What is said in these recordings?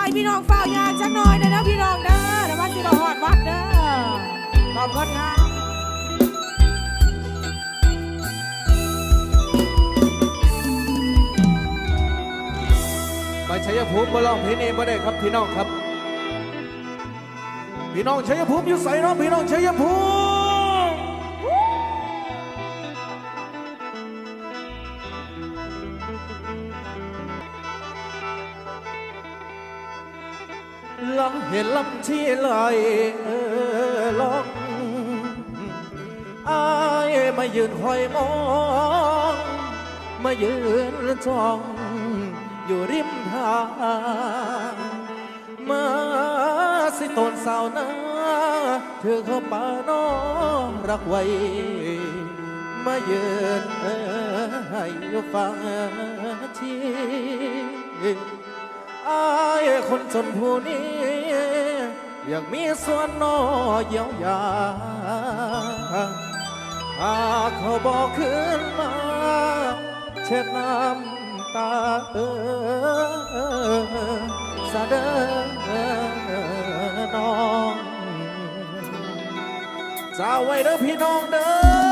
ไปพี่น้องเฝ้ายางจักหน่อยนะนะพี่น้องนะแอระวังสิบหอดวัดเด้อขอบคุณค่ะไปชัยภูมิมาลองเพลงเองมาได้ครับพี่น้องครับ พี่น้องชัยภูมิอยู่ใส่น้องพี่น้องชัยภูมิ ลำเห็นลำที่ไหลเออลองอายมายืนห้อยมอง มายืนจ้องอยู่ริมทางมาสิตนสาวนาเธอเข้าป่าน้องรักไว้ มายืนให้ฟังทีายคนจนผู้นี้อยากมีส่วนน้อยเยียวยาหากเขาบอกขึ้นมา เช็ดน้ำตาเออสะเดอน้องจะไว้เด้อพี่น้องเด้อ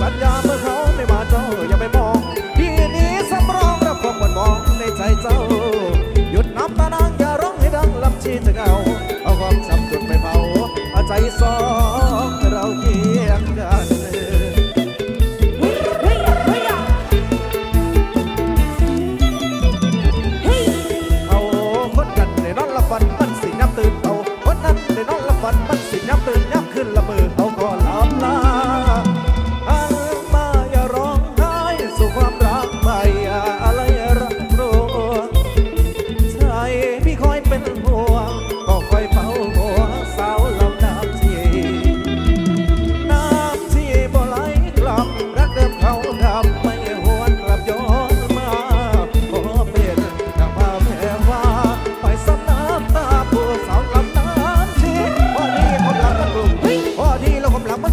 สัญญาเมื่อเขาไม่มาเจ้าอย่าไปมอง ที่นี้สำรองรับความหวนมองในใจเจ้า หยุดน้ำตานางอย่าร้องให้ดังลำชีจะเงา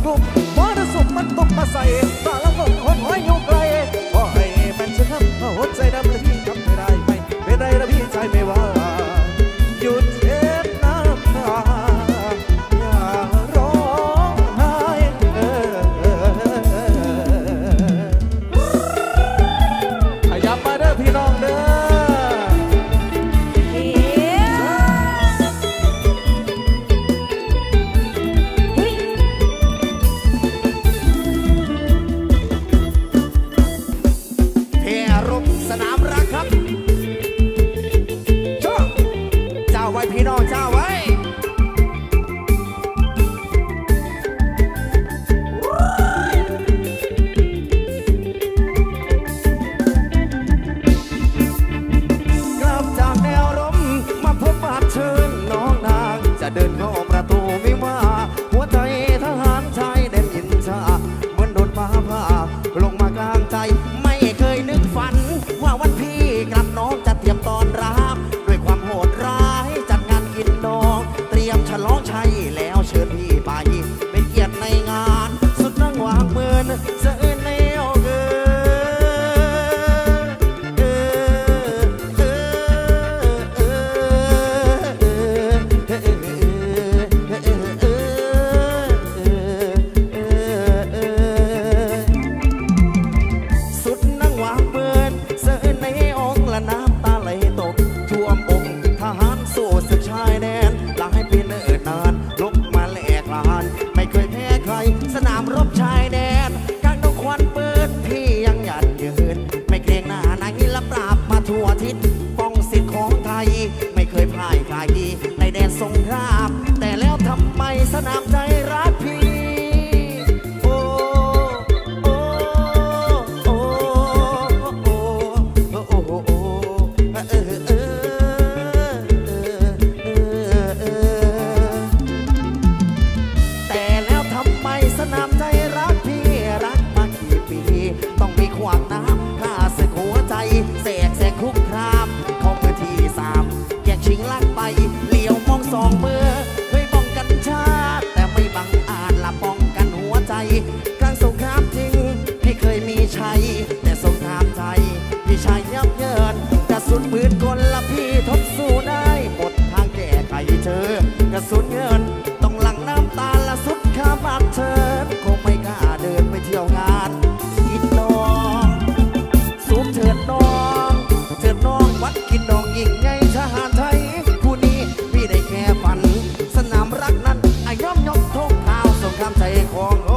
กลุ่มมรสุมมันก็มาใส่ตาละงงหอหอยอยู่กล ของ